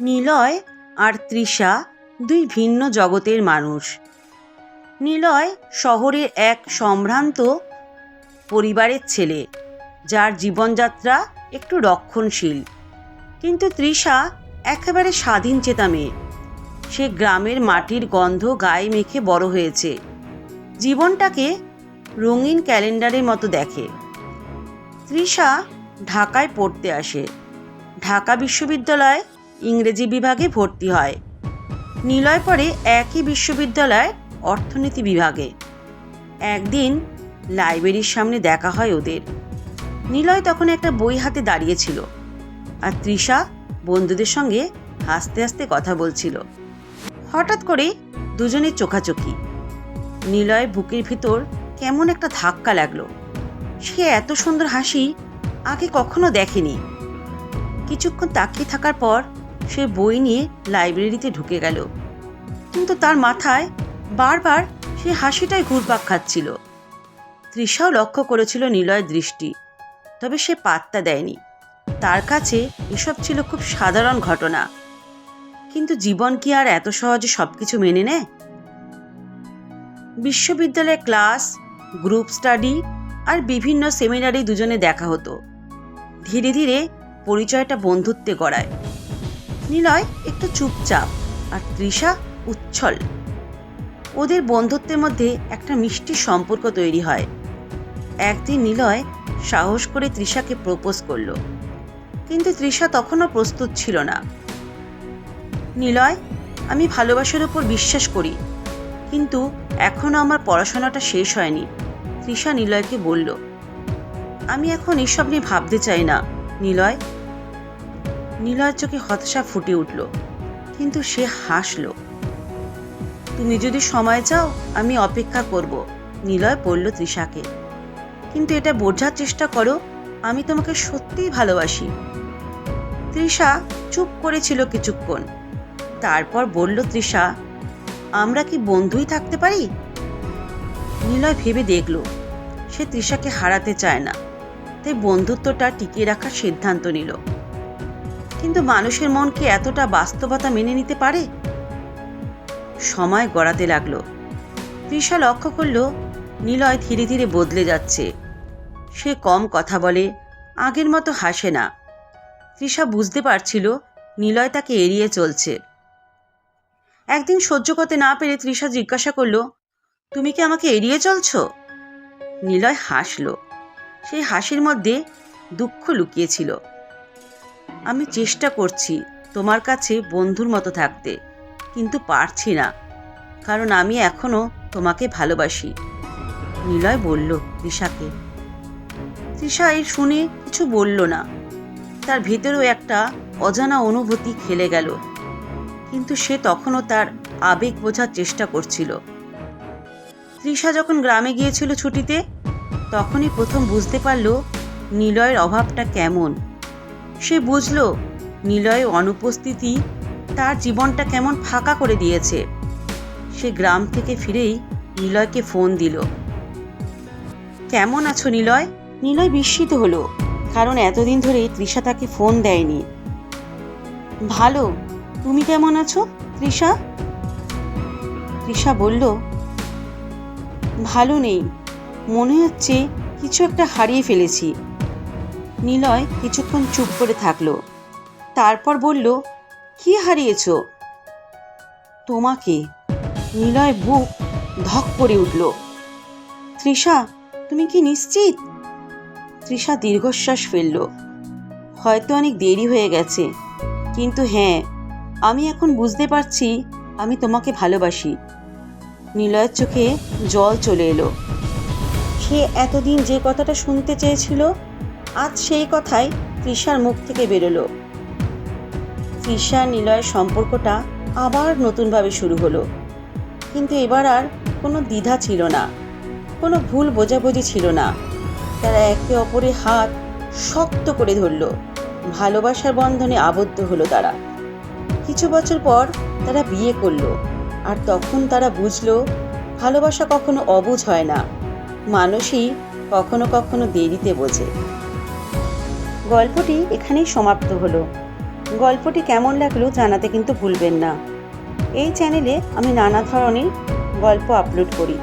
নিলয় আর তৃষা দুই ভিন্ন জগতের মানুষ। নিলয় শহরের এক সম্ভ্রান্ত পরিবারের ছেলে, যার জীবনযাত্রা একটু রক্ষণশীল। কিন্তু তৃষা একেবারে স্বাধীন চেতা মেয়ে। সে গ্রামের মাটির গন্ধ গায়ে মেখে বড় হয়েছে। জীবনটাকে রঙিন ক্যালেন্ডারের মতো দেখে। তৃষা ঢাকায় পড়তে আসে। ঢাকা বিশ্ববিদ্যালয় ইংরেজি বিভাগে ভর্তি হয়। নিলয় পরে একই বিশ্ববিদ্যালয় অর্থনীতি বিভাগে। একদিন লাইব্রেরির সামনে দেখা হয় ওদের। নিলয় তখন একটা বই হাতে দাঁড়িয়েছিল আর তৃষা বন্ধুদের সঙ্গে হাসতে হাসতে কথা বলছিল। হঠাৎ করে দুজনের চোখাচোখি। নিলয়ের বুকের ভিতর কেমন একটা ধাক্কা লাগল। সে এত সুন্দর হাসি আগে কখনো দেখেনি। কিছুক্ষণ তাকিয়ে থাকার পর সে বই নিয়ে লাইব্রেরিতে ঢুকে গেল। কিন্তু তার মাথায় বারবার সে হাসিটাই ঘুরপাক খাচ্ছিল। তৃষাও লক্ষ্য করেছিল নিলয়ের দৃষ্টি, তবে সে পাত্তা দেয়নি। তার কাছে এসব ছিল খুব সাধারণ ঘটনা। কিন্তু জীবন কি আর এত সহজে সব কিছু মেনে নেয়? বিশ্ববিদ্যালয়ে ক্লাস, গ্রুপ স্টাডি আর বিভিন্ন সেমিনারে দুজনে দেখা হতো। ধীরে ধীরে পরিচয়টা বন্ধুত্বে গড়ায়। নিলয় একটু চুপচাপ আর তৃষা উচ্ছল। ওদের বন্ধুত্বের মধ্যে একটা মিষ্টি সম্পর্ক তৈরি হয়। একদিন নিলয় সাহস করে তৃষাকে প্রপোজ করল। কিন্তু তৃষা তখনও প্রস্তুত ছিল না। নিলয়, আমি ভালোবাসার উপর বিশ্বাস করি, কিন্তু এখনও আমার পড়াশোনাটা শেষ হয়নি, তৃষা নিলয়কে বলল। আমি এখন এসব নিয়ে ভাবতে চাই না, নিলয়। নিলয়ের চোখে হতাশা ফুটে উঠল, কিন্তু সে হাসল। তুমি যদি সময় চাও, আমি অপেক্ষা করব, নিলয় বলল তৃষাকে। কিন্তু এটা বোঝার চেষ্টা করো, আমি তোমাকে সত্যিই ভালোবাসি। তৃষা চুপ করেছিল কিছুক্ষণ। তারপর বলল তৃষা, আমরা কি বন্ধুই থাকতে পারি? নিলয় ভেবে দেখল, সে তৃষাকে হারাতে চায় না, তাই বন্ধুত্বটা টিকিয়ে রাখার সিদ্ধান্ত নিল। কিন্তু মানুষের মনকে এতটা বাস্তবতা মেনে নিতে পারে? সময় গড়াতে লাগল। তৃষা লক্ষ্য করল, নিলয় ধীরে ধীরে বদলে যাচ্ছে। সে কম কথা বলে, আগের মতো হাসে না। তৃষা বুঝতে পারছিল, নিলয় তাকে এড়িয়ে চলছে। একদিন সহ্য করতে না পেরে তৃষা জিজ্ঞাসা করল, তুমি কি আমাকে এড়িয়ে চলছ? নিলয় হাসল। সেই হাসির মধ্যে দুঃখ লুকিয়েছিল। আমি চেষ্টা করছি তোমার কাছে বন্ধুর মতো থাকতে, কিন্তু পারছি না, কারণ আমি এখনও তোমাকে ভালোবাসি। নিলয় বলল, তৃষাকে। তৃষা এই শুনে কিছু বলল না। তার ভেতরেও একটা অজানা অনুভূতি খেলে গেল, কিন্তু সে তখনও তার আবেগ বোঝার চেষ্টা করছিল। তৃষা যখন গ্রামে গিয়েছিল ছুটিতে, তখনই প্রথম বুঝতে পারল নিলয়ের অভাবটা কেমন। সে বুঝল নিলয়ের অনুপস্থিতি তার জীবনটা কেমন ফাঁকা করে দিয়েছে। সে গ্রাম থেকে ফিরেই নিলয়কে ফোন দিল। কেমন আছো নিলয়? নিলয় বিস্মিত হলো, কারণ এতদিন ধরে তৃষা তাকে ফোন দেয়নি। ভালো, তুমি কেমন আছো তৃষা? তৃষা বলল, ভালো নেই, মনে হচ্ছে কিছু একটা হারিয়ে ফেলেছি। নিলয় কিছুক্ষণ চুপ করে থাকল। তারপর বলল, কি হারিয়েছ? তোমাকে। নিলয় বুক ধক করে উঠল। তৃষা, তুমি কি নিশ্চিত? তৃষা দীর্ঘশ্বাস ফেলল। হয়তো অনেক দেরি হয়ে গেছে। কিন্তু হ্যাঁ আমি এখন বুঝতে পারছি আমি তোমাকে ভালোবাসি। নিলয়ের চোখে জল চলে এলো। সে এতদিন যে কথাটা শুনতে চেয়েছিল আজ সেই কথাই তৃষার মুখ থেকে বেরোলো। তৃষা নিলয়ের সম্পর্কটা আবার নতুনভাবে শুরু হলো। কিন্তু এবার আর কোনো দ্বিধা ছিল না, কোনো ভুল বোঝাবুঝি ছিল না। তারা একে অপরের হাত শক্ত করে ধরল, ভালোবাসার বন্ধনে আবদ্ধ হলো তারা। কিছু বছর পর তারা বিয়ে করল, আর তখন তারা বুঝলো, ভালোবাসা কখনো অবুঝ হয় না মানুষই কখনো কখনো দেরিতে বোঝে। গল্পটি এখানেই সমাপ্ত হলো। গল্পটি কেমন লাগল জানাতে কিন্তু ভুলবেন না। এই চ্যানেলে আমি নানা ধরনের গল্প আপলোড করি।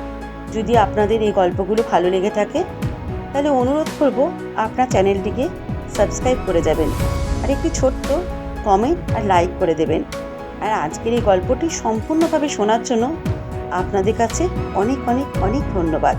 যদি আপনাদের এই গল্পগুলো ভালো লেগে থাকে, তাহলে অনুরোধ করব আপনার চ্যানেলটিকে সাবস্ক্রাইব করে যাবেন। আর একটি ছোট্ট কমেন্ট আর লাইক করে দেবেন। আর আজকের এই গল্পটি সম্পূর্ণভাবে শোনার জন্য আপনাদের কাছে অনেক অনেক অনেক ধন্যবাদ।